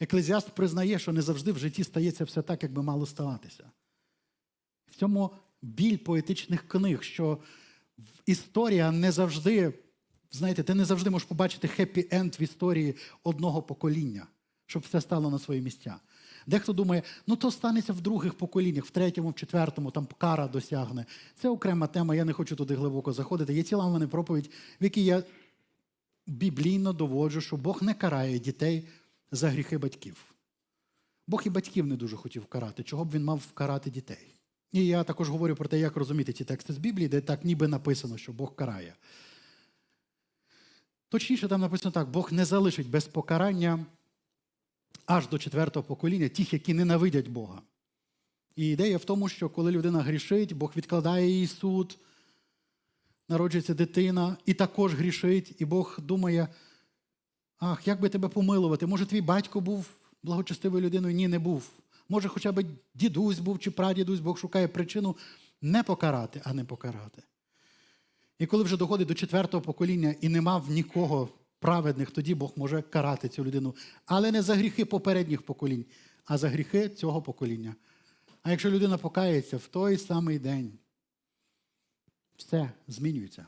Еклезіаст признає, що не завжди в житті стається все так, як би мало ставатися. В цьому біль поетичних книг, що історія не завжди, знаєте, ти не завжди можеш побачити хеппі-енд в історії одного покоління, щоб все стало на свої місця. Дехто думає, ну то станеться в других поколіннях, в третьому, в четвертому, там кара досягне. Це окрема тема, я не хочу туди глибоко заходити. Є ціла в мене проповідь, в якій я біблійно доводжу, що Бог не карає дітей за гріхи батьків. Бог і батьків не дуже хотів карати, чого б він мав вкарати дітей. І я також говорю про те, як розуміти ці тексти з Біблії, де так ніби написано, що Бог карає. Точніше, там написано так: Бог не залишить без покарання аж до четвертого покоління тих, які ненавидять Бога. І ідея в тому, що коли людина грішить, Бог відкладає її суд, народжується дитина і також грішить, і Бог думає, ах, як би тебе помилувати? Може, твій батько був благочестивою людиною? Ні, не був. Може, хоча б дідусь був чи прадідусь, Бог шукає причину не покарати, а не покарати. І коли вже доходить до четвертого покоління і нема в нікого праведних, тоді Бог може карати цю людину. Але не за гріхи попередніх поколінь, а за гріхи цього покоління. А якщо людина покається в той самий день, все змінюється.